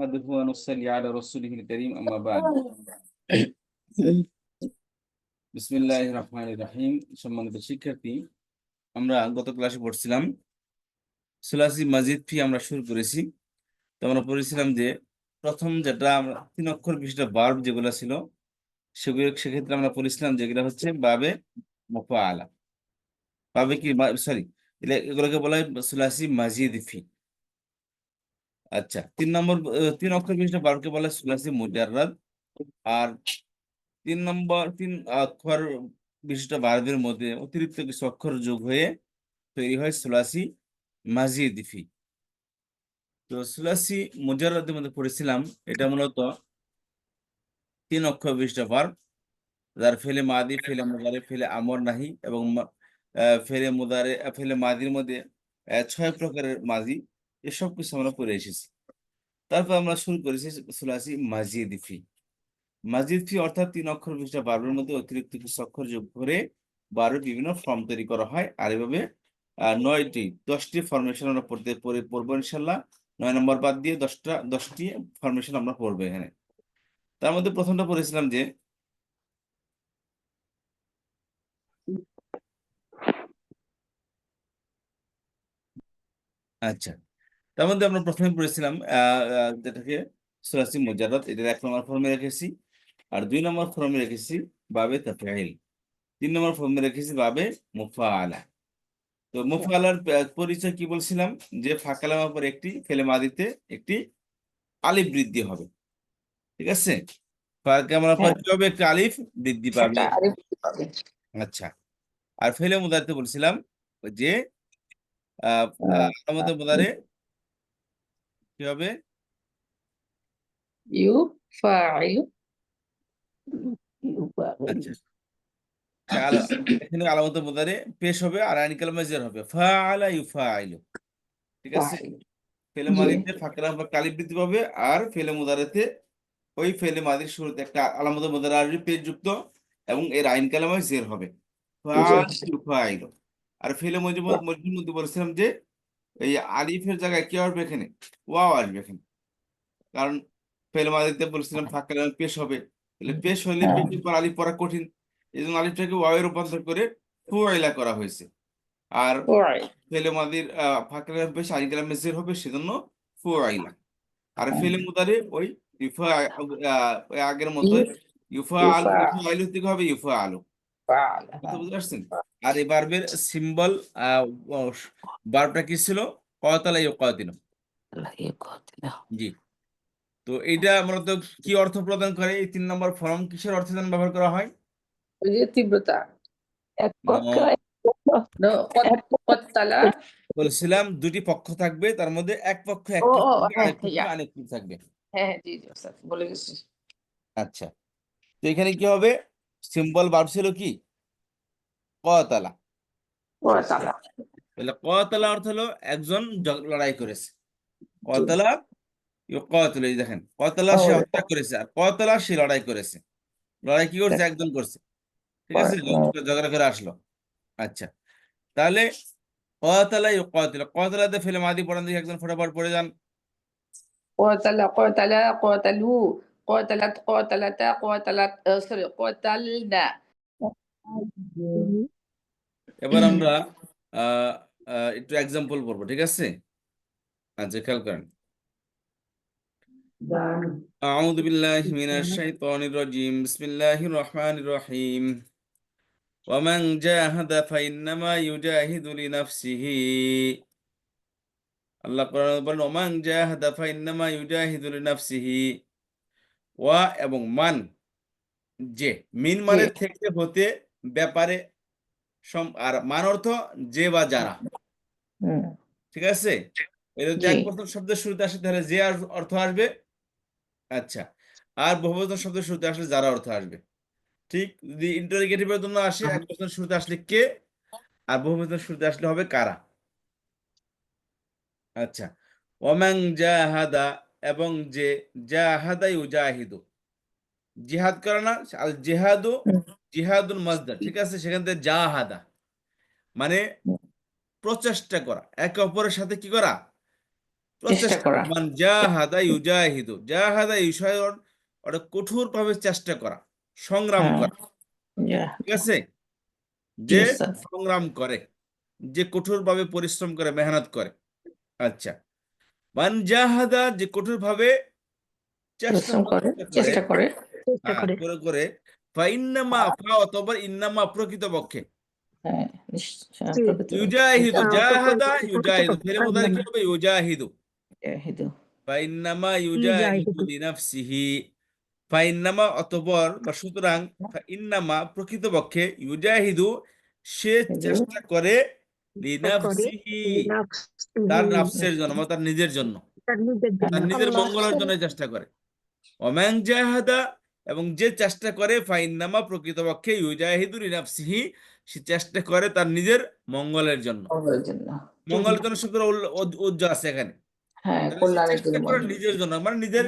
نحمده ونصلي على رسوله الكريم أما بعد বিসমিল্লাহ রহমান রাহিম সম্মানিত শিক্ষার্থী আমরা গত ক্লাসে পড়ছিলাম সুলাসি মাজিদ ফি আমরা শুরু করেছি তো আমরা পড়েছিলাম যে প্রথম যেটা আমরা তিন অক্ষর বিশিষ্ট বার্ব যেগুলো ছিল সেগুলো সেক্ষেত্রে আমরা পড়েছিলাম যেগুলো হচ্ছে বাবে মফা আলা বাবে কি সরি এগুলোকে বলা হয় সুলাসি মাজিদ ফি আচ্ছা তিন নম্বর তিন অক্ষর বিশিষ্ট বার্বকে বলে সুলাসি মুজাররাদ। আর তিন নম্বর, তিন অক্ষর বিশিষ্ট বার্বের মধ্যে অতিরিক্ত কিছু অক্ষর যোগ হয়ে তৈরি হয় সুলাসি মাজিদিফি। তো সুলাসি মুজাররাদের মধ্যে পড়েছিলাম, এটা মূলত তিন অক্ষর বিশিষ্ট বার্ব যার ফেলে মাদি, ফেলে মুদারে, ফেলে আমর নাহি এবং ফেলে মুদারে, ফেলে মাদির মধ্যে ছয় প্রকারের মাজি। এসব কিছু আমরা পড়ে এসেছি। তারপর আমরা শুরু করেছি সুলাসি মাজিদিফি মাজিদ ফি অর্থাৎ তিন অক্ষর বিশিষ্ট বারোর মধ্যে অতিরিক্ত কিছু অক্ষর যোগ করে বারো বিভিন্ন ফর্ম তৈরি করা হয়। আর এভাবে নয়টি, দশটি ফর্মেশন আমরা পড়তে, পড়ে পড়ব ইনশাল্লাহ নয় নম্বর বাদ দিয়ে দশটা, দশটি ফর্মেশন আমরা পড়ব এখানে। তার মধ্যে প্রথমটা পড়েছিলাম যে আচ্ছা। তার মধ্যে আমরা প্রথমে পড়েছিলাম যেটাকে সুরাসি মুজাররদ এটার এক নম্বর ফর্মে রেখেছি। আর দুই নম্বর ফর্মে রেখেছি বাবে তাফাইল। তিন নম্বর ফর্মে রেখেছি বাবে মুফাআলা। তো মুফাআলার আহ, পরিচয় কি বলছিলাম? যে ফাঁকালামার পর একটি ফেলে মাদিতে একটি আলিফ বৃদ্ধি হবে। ঠিক আছে? ফাঁকালামার পর কি হবে? একটি আলিফ বৃদ্ধি পাবে। আচ্ছা। আর ফেলে মুদারিতে বলছিলাম যে আহ আহ, মুদারে কি হবে? ইউ ফাইল আচ্ছা। আলা- এখানে আলামত মুদারে পেশ হবে আর আইন কালামে জের হবে। ফাআলা ইউফাইলু। ঠিক আছে? ফেলে মাদিতে ফাকরা বা কালিফ বৃদ্ধি পাবে আর ফেলে মুদারেতে ওই ফেলে মাদির শুরুতে একটা আলামত মুদারে আসবে পেশ যুক্ত এবং এর আইন কালামে জের হবে। ফাআলা ইউফাইলু। আর ফেলে মজিবুর মধ্যে বলছিলাম যে এই আলিফের জায়গায় কি আসবে এখানে? ওয়াও আসবে এখানে। কারণ ফেলে মাদিতে বলছিলাম ফাকরা পেশ হবে। তাহলে পেশ হইলে হ্যাঁ। পেশের পর আলিফ পড়া কঠিন। এই জন্য আলিফটাকে ওয়াওয়ে রূপান্তর করে ফুয়াইলা করা হয়েছে। আর ফাইল ফেলে মাদির আহ, ফাঁকা পেশ কালামে জের হবে সেজন্য ফুয়াইলা আর ফেলে মুদারে ওই ইফা আগের মতো ইউফা। আলু ইউফা। আলু থেকে হবে ইউফা আলু। বুঝতে পারছেন? আর এই বার্বের সিম্বল বার্বটা কি ছিল? আল্লাহ ইউকাতিল জি। তো এইটা মূলত কি অর্থ প্রদান করে? এই তিন নম্বর ফর্ম কিসের অর্থে যেন ব্যবহার করা হয়? ওই তীব্রতা। বলছিলাম দুটি পক্ষ থাকবে তার মধ্যে এক পক্ষ এক থাকবে, হ্যাঁ, হ্যাঁ জি জি বলে গেছি। আচ্ছা। তো এখানে কি হবে? সিম্বল বাড়ছিল কি? কতলা। কতলা। অর্থ হলো একজন লড়াই করেছে। কতলা কতলা এই দেখেন কতলা সে হত্যা করেছে আর কতলা সে লড়াই করেছে। লড়াই কি করছে? একজন করছে। ঠিক আছে? ঝগড়া করে আসলো। আচ্ছা তাহলে কতলা কতলা কতলাতে ফেলে মাদি পড়ান দেখি একজন ফটাফট পড়ে যান। কতলা কতলু। قاتلت قاتلتا قاتلت آه، سوري قاتلنا এবার আমরা আহ, আহ, একটু এক্সাম্পল পড়বো ঠিক আছে আচ্ছা খেয়াল করেন أعوذ بالله من الشيطان الرجيم بسم الله الرحمن الرحيم ومن جاهد فإنما يجاهد لنفسه আল্লাহ কোরআনে বলেন ওমান জাহাদা ফাইন্নামা ইউজাহিদু লিনাফসিহি ওয়া এবং মান যে মিন মানে থেকে হতে ব্যাপারে আর মান অর্থ যে বা যারা। ঠিক আছে? যদি শব্দের শুরুতে আসে তাহলে যে অর্থ আসবে আচ্ছা। আর বহুবচন শব্দের শুরুতে আসলে যারা অর্থ আসবে। ঠিক যদি ইন্টারোগেটিভের জন্য আসে এক বচন শুরুতে আসলে কে? আর বহুবচন শুরুতে আসলে হবে কারা? আচ্ছা। ওমান জাহাদা এবং যে জাহাদা ইউজাহিদু জিহাদ করে না আল জিহাদু। জিহাদুল মাজদার ঠিক আছে? সেখান থেকে জাহাদা। মানে প্রচেষ্টা করা। একে অপরের সাথে কি করা? প্রচেষ্টা করা। মান জাহাদা ইউজাহিদু জাহাদা এই বিষয় ওটা কঠোরভাবে চেষ্টা করা। সংগ্রাম হ্যাঁ। করা। ঠিক আছে? যে. সংগ্রাম করে যে কঠোরভাবে পরিশ্রম করে মেহনত করে। আচ্ছা। মান জাহাদা যে কঠোরভাবে চেষ্টা পরিশ্রম করে চেষ্টা করে। চেষ্টা হ্যাঁ, করে। করে করে। ফা ইন্নামা ফা অথবা ইন্নামা প্রকৃতপক্ষে। হ্যাঁ প্রকৃত- ইউজাহিদু জাহাদা ইউজাহিদু। প্রকৃত- ফেলে কি হবে? ইউজাহিদু। ইউজাহিদু। ফাইন্নামা ইউজাহিদু ইউজাহিদু। লিনাফসিহি ফাইন্নামা অতঃপর বা সুতরাং প্রকৃতপক্ষে ইউজাহিদু সে চেষ্টা করে লিনাফসিহি তার নাফসের জন্য বা তার নিজের জন্য। তার নিজের জন্য। তার মঙ্গলের জন্য চেষ্টা করে। ওম্যাং জাহাদা এবং যে চেষ্টা করে ফাইন্নামা প্রকৃতপক্ষে ইউজাহিদু লিনাফসিহি সে চেষ্টা করে তার নিজের মঙ্গলের জন্য। মঙ্গলের জন্য। শুক্র উজ্জ আছে এখানে। হ্যাঁ নিজের জন্য মানে নিজের।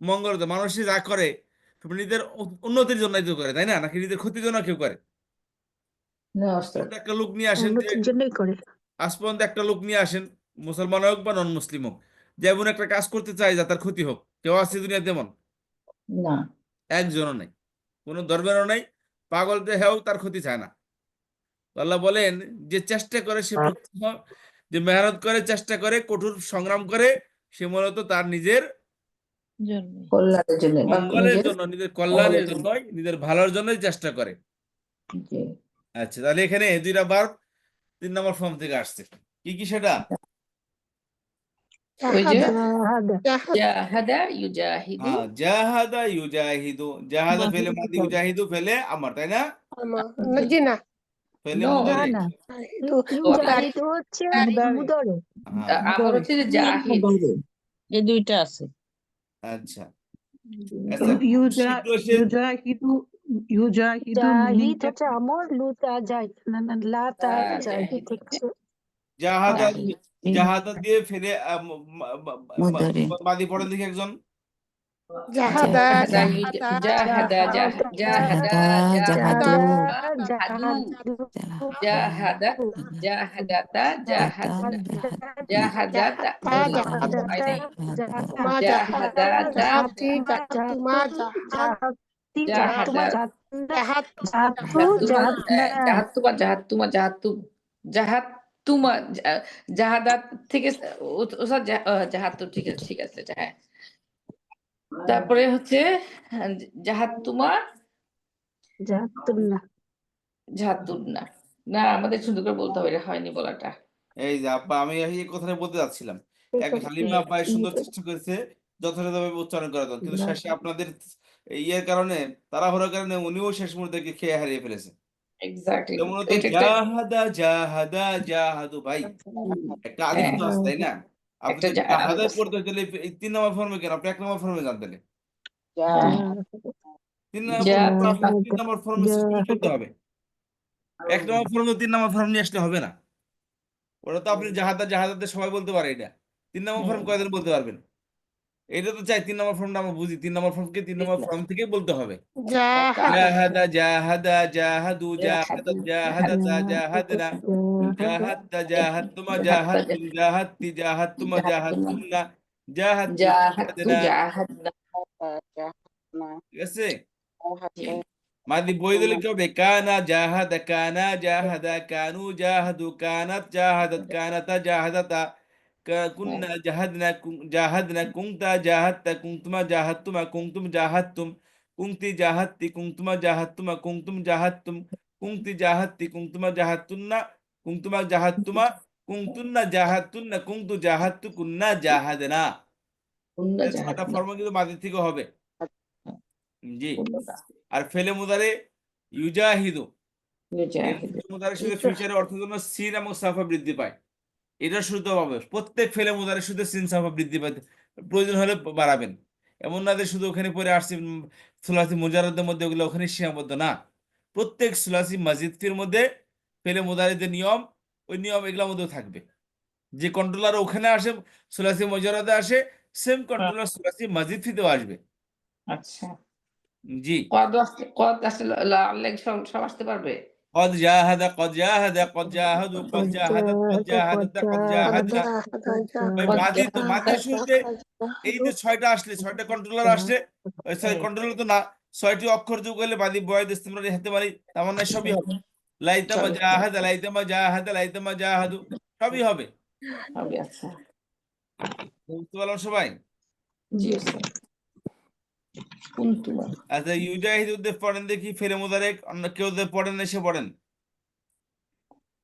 মঙ্গল মানুষে যা করে নিজের উন্নতির জন্য কেউ করে তাই না? নাকি নিজের ক্ষতির জন্য কেউ করে? না, ওস্তাদ। একটা লোক নিয়ে আসেন যে জন্যই করে। আজ পর্যন্ত একটা লোক নিয়ে আসেন মুসলমান হোক বা নন মুসলিম হোক যে এমন একটা কাজ করতে চায় যা তার ক্ষতি হোক কেউ আছে দুনিয়া তেমন? না। একজনও নাই কোনো ধর্মেরও নাই পাগল দেহেও তার ক্ষতি চায় না। আল্লাহ বলেন যে চেষ্টা করে সে যে মেহনত করে চেষ্টা করে কঠোর সংগ্রাম করে সে মূলত তার নিজের কল্যাণের জন্য মঙ্গলের নিজের- জন্য নিজের কল্যাণের জন্য। নিজের ভালোর জন্যই চেষ্টা করে। আচ্ছা তাহলে এখানে দুইটা বার তিন নম্বর ফর্ম থেকে আসছে। কি কি সেটা? ওই যে? জাহাদা। জাহাদা ইউজাহিদু। হ্যাঁ জাহাদা ইউজাহিদু। জাহাদা মাদি ফেলে মাদি ইউজাহিদু ফেলে আমার তাই না? জি না ফেলে No, ইউ- ইউজাহিদু হচ্ছে মুদারে। মুদারে। আমার হচ্ছে জাহিদ। এই দুইটা আছে। আচ্ছা। ইউজাহিদু জাহিদ হচ্ছে আমর লুতা যায় না না লাতা জাহিদ জাহিদ হচ্ছে জাহাদা জাহিদ। দিয়ে। ম- মাদি পড়েন দেখি একজন জাহাদা জাহাদা জাহাদা জাহ- জাহাদা জাহাদু জাহাদু জাহাদা জাহাদাতা জাহাদাতা জাহাদাতা জাহাদাত থেকে ঠিক আছে ঠিক আছে হ্যাঁ তারপরে হচ্ছে হ্যাঁ, জাহাতুন্না না আমাদের সুন্দর করে বলতে হবে এটা হয়নি বলাটা। এই যে আপা আমি এই কথাটা বলতে যাচ্ছিলাম। এক হালিমা আপা সুন্দর চেষ্টা করেছে যথাযথভাবে উচ্চারণ করার জন্য। কিন্তু শেষে আপনাদের ইয়ের কারণে তাড়াহুড়োর কারণে উনিও শেষ মুহূর্তে খেয়ে হারিয়ে ফেলেছে। এক্স্যাক্টলি তো মূলত এটা একটা জাহাদা জাহাদা জাহাদু ভাই একটা আলিফ তো আছে তাই না? আপনি একটা যদি জা- জাহাদায় আছে। পড়তে তাহলে তিন নম্বর ফর্মে কেন? আপনি এক নম্বর ফর্মে তাহলে তিন নম্বর তিন নম্বর ফর্মে করতে হবে। এক নম্বর ফর্মে তিন নম্বর ফর্ম নিয়ে আসলে হবে না। ওটা তো আপনি জাহাদা জাহাদাতে সবাই বলতে পারে এটা। তিন নম্বর ফর্ম। কয়দিন বলতে পারবেন? এটা তো চাই তিন নম্বর ফর্মটা আমরা বুঝি তিন নম্বর ফর্মকে তিন নম্বর ফর্ম থেকে বলতে হবে জাহাদা জাহাদা জাহাদু জাহাদা জাহাদাতা জাহাদনা জাহাদা জাহাদতুমা জাহাদতুম জাহাদতি জাহাদতুমা জাহাদতুমনা জাহাদতু জাহাতু জাহাদনা জাহাদনা ঠিক আছে মাদি বই দিলে কি হবে কানা জাহাদা কানা জাহাদা কানু জাহাদু কানাত জাহাদাত কানাতা জাহাদাতা জাহাদনা কুনতা জাহাদতা কুনতুমা জাহাদতুমা কুনতুম জাহাদতুম কুনতি জাহাদতি কুনতুমা জাহাদতুমা কুনতুম জাহাদতুম কুনতি জাহাদতি কুনতুমা জাহাদতুন্না কুনতুমা জাহাদতুমা কুনতুন্না জাহাদতুন্না কুনতু জাহাদতু কুন্না জাহাদনা কুন্না এই ছটা ফর্ম কিন্তু মাদি থেকে হবে। জি। আর ফেলে মুদারে ইউজাহিদু। এর ইউজাহিদু ফেলে মুদারে শুধু ফিউচারের অর্থের জন্য সিন এবং সাফা বৃদ্ধি পায়। এটা শুরুতে পাবে প্রত্যেক ফেলে মুদারে শুধু সিন সাফা বৃদ্ধি পায়। প্রয়োজন হলে বাড়াবেন। এমন না যে শুধু ওখানে পরে আসছে সুলাসি মুজারদের মধ্যে ওগুলো ওখানে সীমাবদ্ধ না। প্রত্যেক সুলাসি মসজিদের মধ্যে ফেলে মুদারে যে নিয়ম ওই নিয়ম এগুলোর মধ্যেও থাকবে। যে কন্ট্রোলার ওখানে আসে সুলাসি মুজারদে আসে সেম কন্ট্রোলার সুলাসি মসজিদ ফিতেও আসবে। আচ্ছা। জি। কত আসতে কত আসতে সব আসতে পারবে? قد جاهد قد جاهد قد جاهدوا قد جاهدت قد جاهدت قد جاهدنا ভাই মাদি তো মাদি শুরুতে এই যে ছয়টা আসলে ছয়টা কন্ট্রোলার আসলে সরি কন্ট্রোলার তো না ছয়টি অক্ষর যোগ করলে বাদি বয় ইস্তেমরার হাতে পারি তেমন না সবই হবে লাইতামা সবই হবে। জাহাদা লাইতামা জাহাদা লাইতামা জাহাদু সবই হবে হবে আচ্ছা বুঝতে পারলাম সবাই জি স্যার কুনতুমা আচ্ছা ইউজাহিদ উদ্দেশ পড়েন দেখি ফেরে মোদারেক অন্য কেউ উদ্দেশ পড়েন এসে পড়েন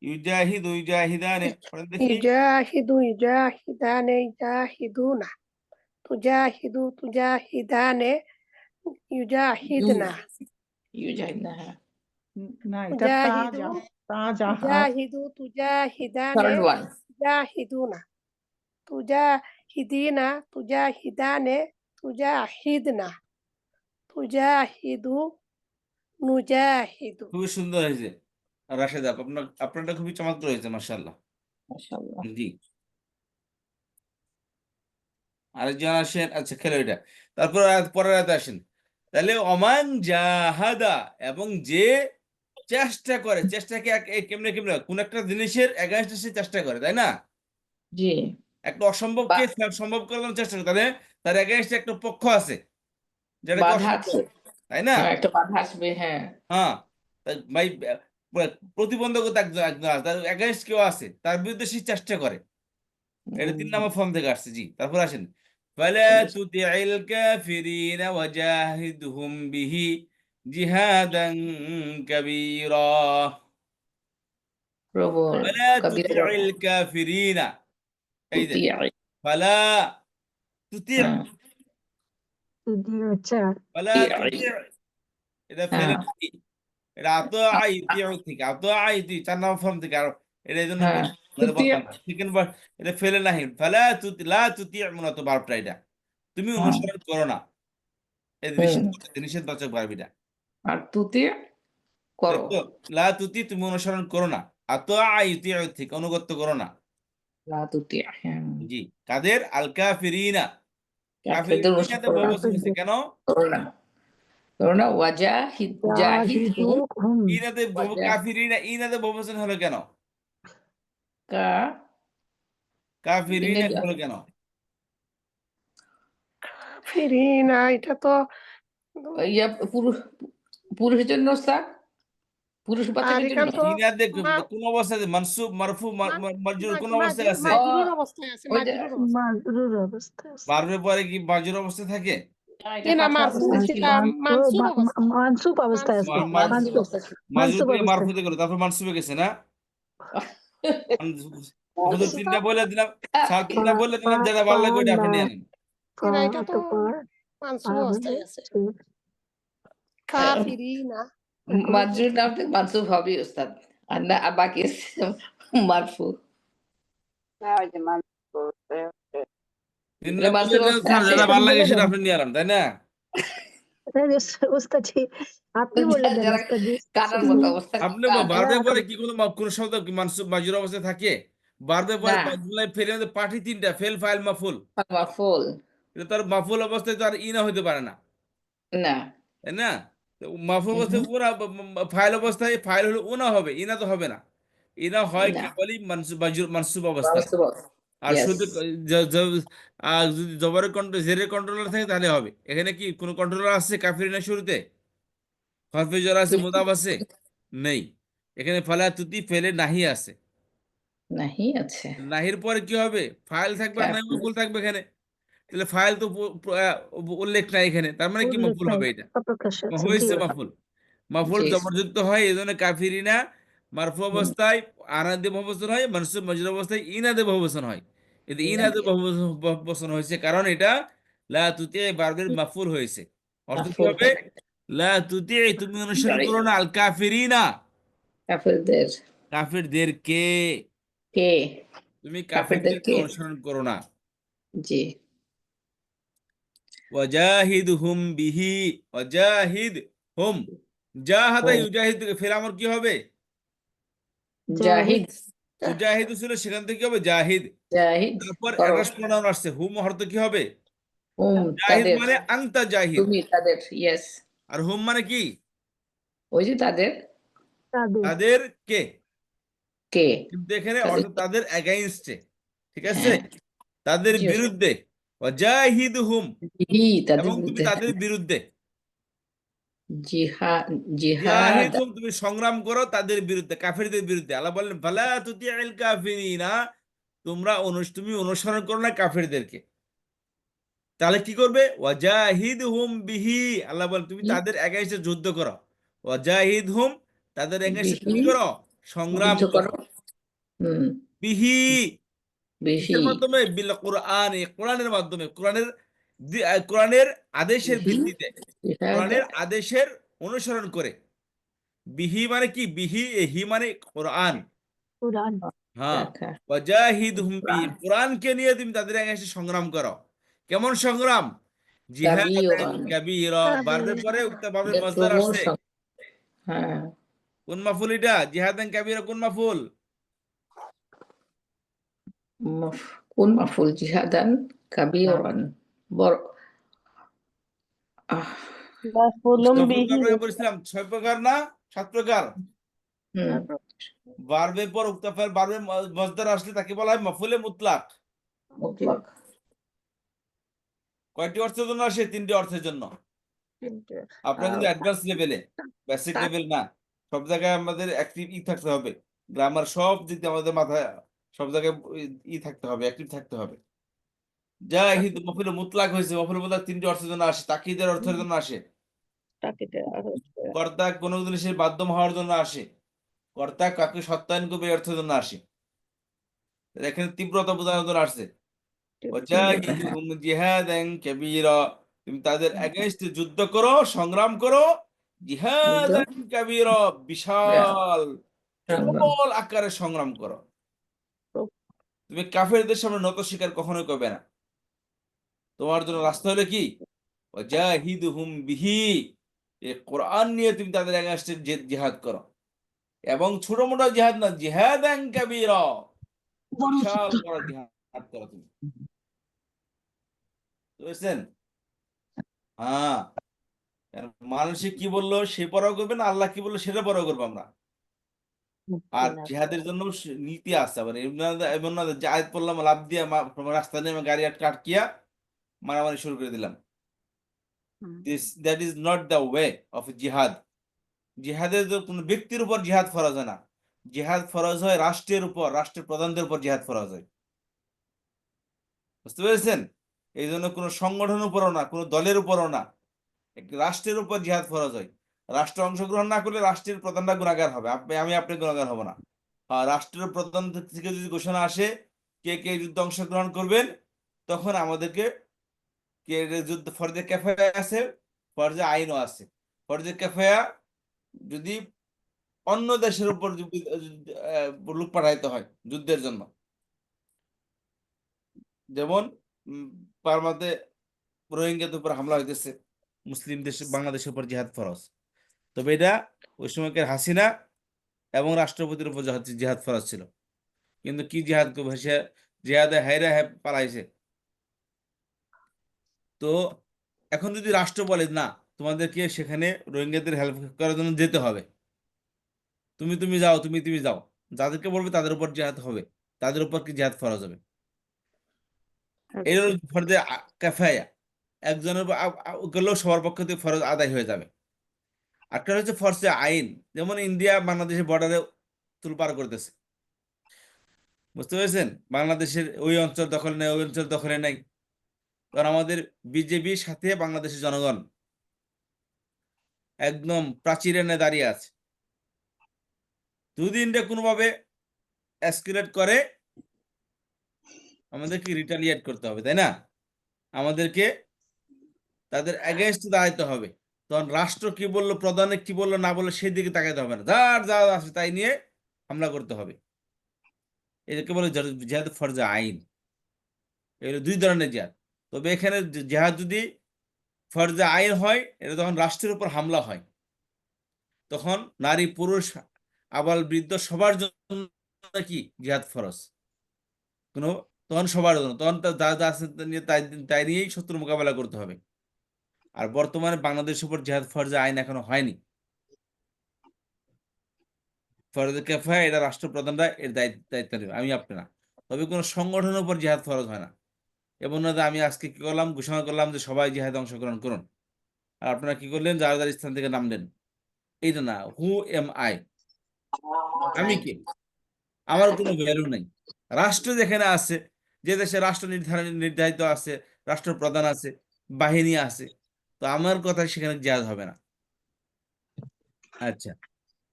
ইউজাহিদ ইউজাহিদানে পড়েন দেখি ইউজাহিদু ইউজাহিদানে ইউজাহিদুনা তুজাহিদু তুজাহিদানে ইউজাহিদনা ইউজাহিদনা না এটা তাজা তাজা তুজাহিদু তুজাহিদানে তুজাহিদুনা তুজাহিদিনা তুজাহিদানে খুবই সুন্দর হয়েছে। রাশেদ আপনারটা খুবই চমৎকার হয়েছে আরেকজন আসেন আচ্ছা খেলো এটা। তারপর পরের রাতে আসেন। তাহলে অমান জাহাদা এবং যে চেষ্টা করে চেষ্টাকে কেমনে কেমনে? কোন একটা জিনিসের এগারোটা সে চেষ্টা করে তাই না? একটা অসম্ভবকে সম্ভব করার চেষ্টা করে। তাহলে তার এগেনস্টে একটা পক্ষ আছে। যেটা বাধা আছে। তাই না? হ্যাঁ, একটা বাধা আসবে হ্যাঁ। হ্যাঁ। তাই ভাই প্রতিবন্ধকতা একজন একজন আছে। তার এগেনস্ট কেউ আছে তার বিরুদ্ধে সে চেষ্টা করে। এটা তিন নম্বর ফর্ম থেকে আসছে জি। তারপর আসেন। ফালা তুতি'ল কাফিরিনা ওয়াজাহিদহুম বিহি জিহাদান কাবীরা। প্রবল ফালা কবিরা। হ্যাঁ, আচ্ছা ফালা তুতি'ই। তুতি' এটা ফেলে। এটা আতআ ইতিউ থেকে আতআ ইতি চার নম্বর ফর্ম থেকে আর এটা এই জন্য সেকেন্ড বার এটা ফেলে নাহি ফালা তুতি লা তুতি মূলত বারবটা এটা তুমি। অনুসরণ করো না নিষেধবাচক বারবিটা আর তুতি করো লা তুতি তুমি অনুসরণ করো না আত আইতি থেকে অনুগত্য করো না লা তুতি হ্যাঁ জি কাদের আল কাফিরিনা কাফেরদের কেন করো না করো না ওয়াজাহিদ জাহিদ হুম হুম ইনাতে কাফিরিনা ইনাতে বহুবচন হলো কেন কা কাফিরিনা হলো কেন ফিরিনা এটা তো ইয়া পুরুষ পুরুষের জন্য স্যার পুরুষ কোন অবস্থায় মানসুব মারফু কোন অবস্থায় আছে মাজরুর অবস্থায় আছে ওই যে- মাজরুর অবস্থায়। মাজরুর অবস্থা আছে। বারবে পরে কি মাজুর অবস্থায় থাকে মানসুব অবস্থায় আছে। মাজুর। মারফুতে গেল তারপর মানসুবে গেছে না শুধু তিনটা বলে দিলাম সাত তিনটা বলে দিলাম যেটা ভালো লাগে ওইটা আপনি নেন কাফিরিনা মাজরুর নাম থেকে মানসুব হবে উস্তাদ আর না বাকি মারফু। যেটা ভালো লাগে সেটা আপনি নিয়ে তাই না? আপনি ওস্তাদ পরে কি কোনো মা- কোনো শব্দ মানসুব মাজুর অবস্থায় থাকে? পরে না। মাজুলাই ফেলে পাঠি তিনটা ফেল ফাইল মাফুল। মাফুল। এটা তার মাফুল অবস্থায় তো আর ইনা হইতে পারে না। না। তাই না? মাফুল অবস্থায় উনা ফাইল অবস্থায় ফাইল হলো উনা হবে ইনা তো হবে না। ইনা হয় না। কেবলই মানসুব মানসুব আর শুধু যদি জবরের কন্ট্রোল জেরের কন্ট্রোলার থাকে তাহলে হবে। এখানে কি কোনো কন্ট্রোলার আছে কাফিরিনা শুরুতে? হরফে জর আছে মুদাব আছে? নেই। এখানে ফালা তুতি ফেলে নাহি আছে। নাহি আছে। নাহির পরে কি হবে? ফাইল থাকবে আর নাই কাফির। থাকবে এখানে। তাহলে ফাইল তো উল্লেখ নাই এখানে। তার মানে কি মফুল হবে এটা? হয়েছে। মাফুল। মাফুল। জবরযুক্ত হয় এই জন্য কাফিরিনা মারফু অবস্থায় আনাদে বহুবচন হয় মনসুব মজুর অবস্থায় ইনাদে বহুবচন হয়। এতে ইনাদে বহুবচন হয়েছে। কারণ এটা লা তুতি বারবের মাফুল হয়েছে। অর্থ কি হবে? লা তুতি তুমি অনুসরণ করো না আল কাফিরিনা। কাফেরদের। কাফিরদের কে? কে? তুমি। কাফিরদেরকে অনুসরণ করো না। জি। ওয়াজাহিদ হুম বিহি ওয়াজাহিদ হুম। জাহাদা। ইউজাহিদ ফের আমার কি হবে? জাহিদ। মুজাহিদ ছিল সেখান থেকে কি হবে? জাহিদ। জাহিদ। তারপর। অ্যাড্রেস প্রোনাউন আসছে। হুম অর্থ কি হবে? জাহিদ মানে আংতা জাহিদ। তুমি তাদের ইয়েস আর হুম মানে কি? ওই যে তাদের। তাদের। কে? কে? কিন্তু এখানে তাদের- অর্থাৎ তাদের এগেইনস্টে ঠিক আছে? হ্যাঁ। তাদের বিরুদ্ধে। ওয়াজাহিদহুম। এবং তুমি তাদের বিরুদ্ধে। জিহাদ। তুমি সংগ্রাম করো তাদের বিরুদ্ধে কাফেরদের বিরুদ্ধে। আল্লাহ বললেন ফালা তুতিআল কাফিরিনা। তোমরা তুমি অনুসরণ করো না কাফেরদেরকে। তাহলে কি করবে? ওয়াজাহিদহুম বিহি। আল্লাহ বলেন তুমি। তাদের এগেইনস্টে যুদ্ধ করো। ওয়াজাহিদহুম তাদের এগেইনস্টে কি করো? সংগ্রাম করো। বিহি। মাধ্যমে? বিল কোরআন কোরআনের মাধ্যমে। কোরআনের কোরআনের আদেশের ভিত্তিতে। কোরআনের আদেশের অনুসরণ করে। বিহি মানে কি? বিহি হি মানে কোরআন। কোরআন। হ্যাঁ। কোরআনকে নিয়ে তুমি তাদের এগেইনস্টে সংগ্রাম করো। কেমন সংগ্রাম? পরে মজদার আসছে। হ্যাঁ। কোন মাফুল এটা? জিহাদান কাবীরা কোন মাফুল? মফ- কোন মাফুল জিহাদান কাবীরান বড় আহ, মাফুলুম মাফুল বিহি কয় বলেছিলাম ছয় প্রকার না? সাত প্রকার? হুম। বারবের পর উক্তাফের বারবে মজদার আসলে তাকে বলা হয় মাফুলে মুতলাক। মুতলাক। কয়টি অর্থের জন্য আসে? তিনটি অর্থের জন্য। আপনার কিন্তু অ্যাডভান্স লেভেলে বেসিক তা- লেভেল না। সব জায়গায় আমাদের অ্যাক্টিভ ই থাকতে হবে। গ্রামার সব দিক দিয়ে আমাদের মাথায় সব জায়গায় ই থাকতে হবে অ্যাক্টিভ থাকতে হবে। যা কিন্তু মফিল মুতলাক হয়েছে মফিল মুতলাক তিনটি অর্থের জন্য আসে তাকিদের অর্থের জন্য আসে। কর্তা কোনো জিনিসের মাধ্যম হওয়ার জন্য আসে। কর্তা কাকে সত্যায়ন করবে অর্থের জন্য আসে। এখানে তীব্রতা বোঝানোর জন্য আসছে। জিহাদান কাবীরা তুমি তাদের এগেইনস্টে যুদ্ধ করো সংগ্রাম করো। জিহাদান কাবীরা বিশাল। প্রবল আকারে সংগ্রাম করো। তুমি কাফেরদের সামনে নত স্বীকার কখনোই করবে না। তোমার জন্য রাস্তা হলো কি? এই কোরআন নিয়ে তুমি তাদের জিহাদ করো। এবং ছোট মোটো জিহাদ না। জিহাদ করো হ্যাঁ। মানুষে কি বলল? সে পরাও করবে না? আল্লাহ কি বলল? সেটা পরাও করব আমরা। আর জিহাদের জন্য নীতি আছে আবার এমন না- যে আয়াত পড়লাম লাভ দিয়ে মা- রাস্তা নেমে গাড়ি আটকে আটকিয়া মারামারি শুরু করে দিলাম। This that is not the way of জিহাদ। জিহাদের কোনো ব্যক্তির উপর জিহাদ ফরজ হয় না। জিহাদ ফরজ হয় রাষ্ট্রের উপর রাষ্ট্রের প্রধানদের উপর জিহাদ ফরজ হয়। বুঝতে পেরেছেন? এই জন্য কোনো সংগঠনের উপরও না কোনো দলের উপরও না রাষ্ট্রের উপর জিহাদ ফরজ হয়। রাষ্ট্র অংশগ্রহণ না করলে রাষ্ট্রের প্রধানরা গুণাগার হবে। আপনি আমি আপনি গুণাগার হব না। রাষ্ট্রের প্রধান থেকে যদি ঘোষণা আসে কে কে যুদ্ধে অংশগ্রহণ করবেন তখন আমাদেরকে কে যুদ্ধ ফরজে ক্যাফায়া আছে ফরজে আইনও আছে। ফরজে ক্যাফায়া যদি অন্য দেশের উপর লোক পাঠাইতে হয় যুদ্ধের জন্য। যেমন উম, বার্মাতে রোহিঙ্গাদের উপর হামলা হইতেছে মুসলিম দেশ বাংলাদেশের উপর জিহাদ ফরজ। তবে এটা ওই সময়কার হাসিনা এবং রাষ্ট্রপতির উপর জিহাদ ফরজ ছিল। কিন্তু কি জিহাদ করবে? সে জিহাদে হাইরা হ্যাঁ পালাইছে। তো এখন যদি রাষ্ট্র বলে না তোমাদেরকে সেখানে রোহিঙ্গাদের হেল্প করার জন্য যেতে হবে। তুমি তুমি যাও তুমি তুমি যাও। যাদেরকে বলবে তাদের উপর জিহাদ হবে। তাদের উপর কি জিহাদ ফরজ হবে? এই হলো ফরজে কাফায়া। একজনের গেলেও সবার পক্ষ থেকে ফরজ আদায় হয়ে যাবে। একটা হচ্ছে ফরজে আইন। যেমন ইন্ডিয়া বাংলাদেশের বর্ডারে তুলপার করতেছে। বুঝতে পেরেছেন? বাংলাদেশের ওই অঞ্চল দখল নেই, ওই অঞ্চল দখলে নেই। কারণ আমাদের বিজেপির সাথে বাংলাদেশের জনগণ। একদম প্রাচীরে এনে দাঁড়িয়ে আছে। যদি ইন্ডিয়া কোনোভাবে এসকেলেট করে, আমাদেরকে রিটালিয়েট করতে হবে, তাই না? আমাদেরকে তাদের এগেনস্ট দাঁড়াইতে হবে। তখন রাষ্ট্র কি বলল প্রধানে কি বলল, না বলল সেই দিকে তাকাইতে হবে না। যার যা আছে তাই নিয়ে হামলা করতে হবে। এটাকে বলে জিহাদ ফরজে আইন। এগুলো দুই ধরনের জিহাদ। তবে এখানে জেহাদ যদি ফরজে আইন হয়, এটা তখন রাষ্ট্রের উপর হামলা হয়। তখন নারী, পুরুষ, আবাল, বৃদ্ধ সবার জন্য কি জিহাদ ফরজ? কোনো, তখন সবার জন্য। তখন তা যা যা আছে তাই নিয়েই শত্রু মোকাবেলা করতে হবে। আর বর্তমানে বাংলাদেশের উপর জিহাদ ফরজে আইন এখনও হয়নি। ফরজ কেফায়া এটা রাষ্ট্রপ্রধানরা এর দায়িত্ব নেবে, আমি আপনি না তবে কোনো সংগঠনের উপর জিহাদ ফরজ হয় না। এবং আমি আজকে কি করলাম? ঘোষণা করলাম যে সবাই জিহাদে অংশগ্রহণ করুন। আর আপনারা কি করলেন? যার যার স্থান থেকে নামলেন। এইটা না হু এম আই আমি কে? আমার কোনো ভ্যালু নেই। রাষ্ট্র যেখানে আছে, যে দেশে রাষ্ট্র নির্ধারণ নির্ধারিত আছে, রাষ্ট্রপ্রধান আছে, বাহিনী আছে তো আমার কথা সেখানে জিহাদ হবে না। আচ্ছা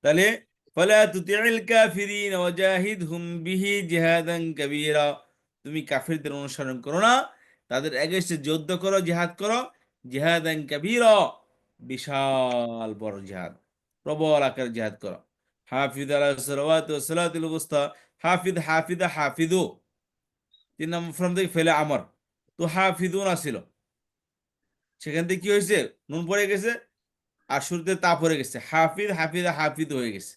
তাহলে ফালা তুতিউল কাফিরিন ওয়াজাহিদহুম বিহি জিহাদান কাবীরা, তুমি কাফিরদের অনুসরণ করো না, তাদের এগেইনস্টে যুদ্ধ করো, জিহাদ করো, জিহাদান কাবীরা, বিশাল বড় জিহাদ, প্রবল আকার জিহাদ করো। হাফিজ আলা সালাওয়াত ওয়া সালাতুল উস্তা, হাফিজ হাফিদা হাফিদু তিন নম্বর ফ্রম থেকে ফেলে আমর। তো হাফিদুন আসিল সেখান থেকে কি হয়েছে? নুন পড়ে গেছে আর শুরুতে তা পড়ে গেছে। হাফিজ হাফিদা হাফিদ হয়ে গেছে।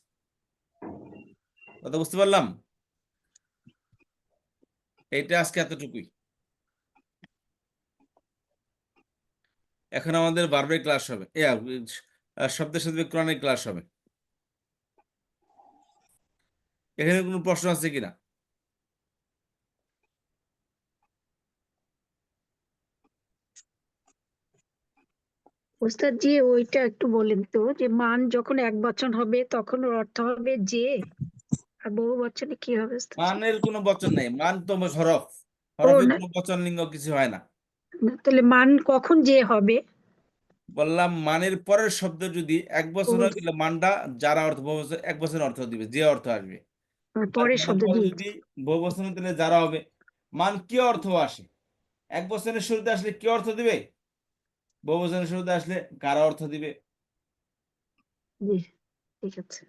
কথা বুঝতে পারলাম? এইটা আজকে এতটুকুই। এখন আমাদের বারবার ক্লাস হবে। শব্দের সাথে কোরআনের ক্লাস হবে। এখানে কোনো প্রশ্ন আছে কিনা? ওস্তাদ জি ওইটা একটু বলেন তো যে মান যখন এক বচন হবে তখন ওর অর্থ হবে যে? আর বহু বচনে কি হবে মানের কোনো বচন নাই। মান তো হরফ। হরফের। কোনো বচন লিঙ্গ কিছু হয় না। তাহলে মান কখন যে হবে? বললাম মানের পরের শব্দ যদি এক বছর হয় তাহলে মানটা যারা অর্থ বহু এক বছর অর্থ দিবে যে অর্থ আসবে। পরের শব্দ যদি বহু বছর তাহলে যারা হবে মান কি অর্থ আসে? এক বছরের শুরুতে আসলে কি অর্থ দিবে? বহু বছরের শুরুতে আসলে কারা অর্থ দিবে? জি ঠিক আছে।